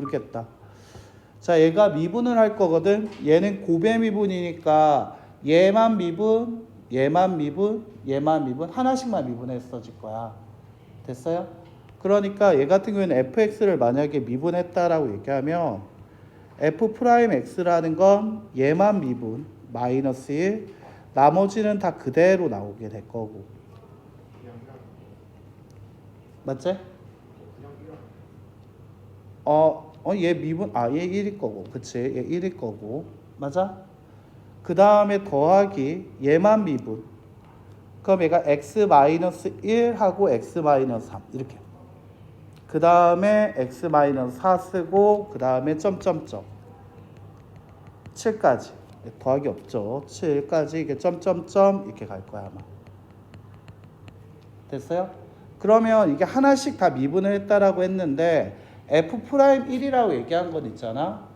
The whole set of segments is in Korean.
그렇겠다. 자, 얘가 미분을 할 거거든. 얘는 고배 미분이니까 얘만 미분, 얘만 미분, 얘만 미분 하나씩만 미분했어질 거야. 됐어요? 그러니까 얘 같은 경우에는 fx를 만약에 미분했다라고 얘기하면 f 프라임 x라는 건 얘만 미분 마이너스 1 나머지는 다 그대로 나오게 될 거고 맞지? 어, 어, 얘 미분, 아, 얘 1일 거고, 그치? 얘 1일 거고, 맞아? 그 다음에 더하기, 얘만 미분. 그럼 얘가 x 마이너스 1하고 x 마이너스 3, 이렇게. 그 다음에 x 마이너스 4 쓰고, 그 다음에 점점점. 7까지. 더하기 없죠. 7까지, 이게 점점점, 이렇게 갈 거야, 아마. 됐어요? 그러면 이게 하나씩 다 미분을 했다라고 했는데 f 프라임 1이라고 얘기한 건 있잖아.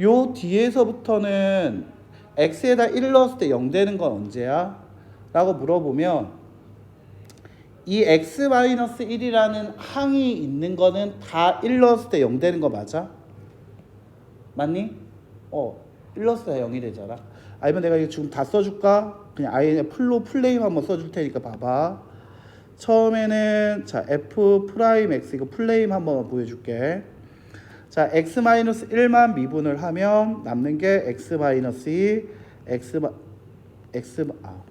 요 뒤에서부터는 x에다 1 넣었을 때 0 되는 건 언제야? 라고 물어보면 이 x 마이너스 1이라는 항이 있는 거는 다 1 넣었을 때 0 되는 거 맞아? 맞니? 어, 1 넣었을 때 0이 되잖아. 아니면 내가 이거 지금 다 써줄까? 그냥 아예 풀로 플레임 한번 써줄 테니까 봐봐. 처음에는 자 f 프라임 x 이거 플레임 한번 보여줄게. 자 x 마이너스 1만 미분을 하면 남는 게 x 마이너스 2, x 마 x 아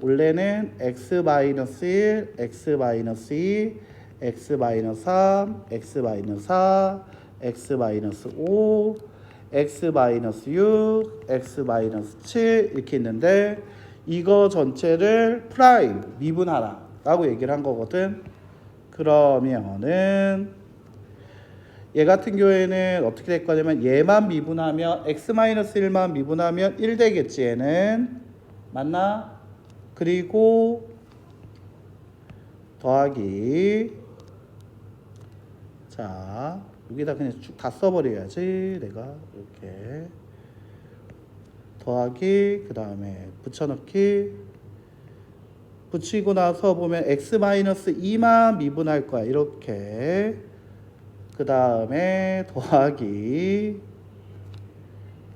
원래는 x 마이너스 1, x 마이너스 2, x 마이너스 3, x 마이너스 4, x 마이너스 5, x 마이너스 6, x 마이너스 7 이렇게 있는데 이거 전체를 프라임 미분하라 라고 얘기를 한 거거든. 그러면은 얘 같은 경우에는 어떻게 될 거냐면 얘만 미분하면 x 1만 미분하면 1 되겠지 얘는 맞나? 그리고 더하기 자 여기다 그냥 쭉 다 써버려야지 내가 이렇게 더하기 그 다음에 붙여넣기. 붙이고 나서 보면 x 2만 미분할 거야. 이렇게. 그 다음에 더하기.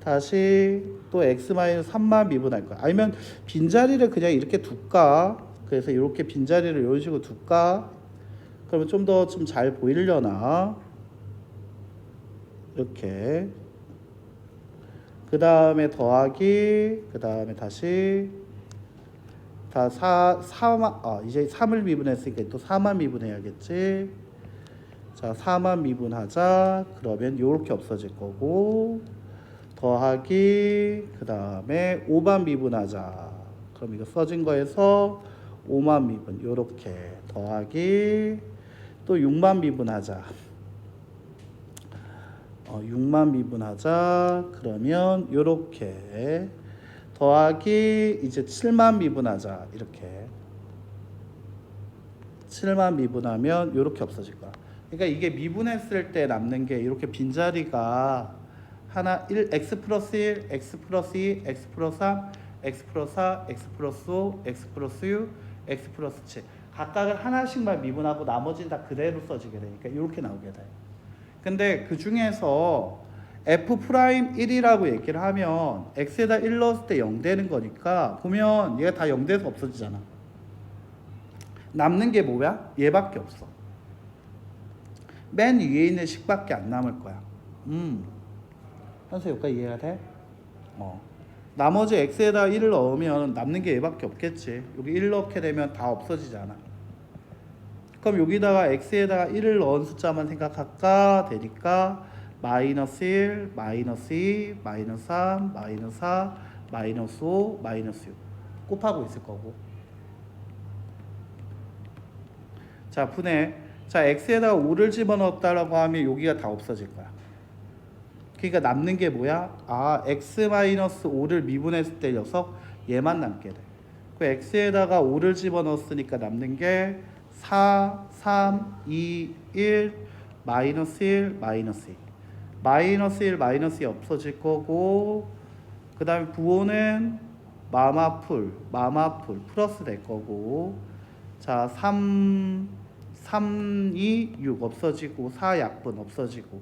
다시 또 x 3만 미분할 거야. 아니면 빈자리를 그냥 이렇게 둘까? 그래서 이렇게 빈자리를 이런 식으로 둘까? 그러면 좀 더 좀 잘 보이려나? 이렇게 그 다음에 더하기 그 다음에 다시 다 4, 4만 아 이제 3을 미분했으니까 또 4만 미분해야겠지? 자 4만 미분하자. 그러면 요렇게 없어질 거고 더하기 그 다음에 5만 미분하자. 그럼 이거 써진 거에서 5만 미분 요렇게 더하기 또 6만 미분하자. 어, 6만 미분하자. 그러면 요렇게 더하기 이제 7만 미분하자. 이렇게. 7만 미분하면 요렇게 없어질 거야. 그러니까 이게 미분했을 때 남는 게 이렇게 빈자리가 하나 1 x 플러스 1 x 플러스 2 x 플러스 3 x 플러스 4 x 플러스 5 x 플러스 6 x 플러스 7 각각을 하나씩만 미분하고 나머지는 다 그대로 써지게 되니까 이렇게 나오게 돼. 근데 그 중에서 f 프라임 1이라고 얘기를 하면 x에다 1 넣었을 때 0 되는 거니까 보면 얘가 다 0 돼서 없어지잖아. 남는 게 뭐야? 얘밖에 없어. 맨 위에 있는 식밖에 안 남을 거야. 음. 현수 여기까지 이해가 돼? 어. 나머지 x에다 1을 넣으면 남는 게 얘밖에 없겠지. 여기 1 넣게 되면 다 없어지잖아. 그럼 여기다가 x에다가 1을 넣은 숫자만 생각할까? 되니까 마이너스 1, 마이너스 2, 마이너스 3, 마이너스 4, 마이너스 5, 마이너스 6 곱하고 있을 거고. 자, 분해. 자, x에다가 5를 집어넣었다라고 하면 여기가 다 없어질 거야. 그러니까 남는 게 뭐야? 아, x-5를 미분했을 때 녀석 얘만 남게 돼. 그 x에다가 5를 집어넣었으니까 남는 게 4, 3, 2, 1, 마이너스 1, 마이너스 2. 마이너스 1, 마이너스 2 없어질 거고 그 다음에 부호는 마마풀, 마마풀 플러스 될 거고 자, 3, 3, 2, 6 없어지고 4 약분 없어지고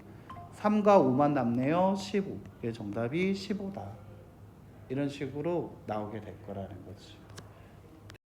3과 5만 남네요. 15. 의 정답이 15다. 이런 식으로 나오게 될 거라는 거지.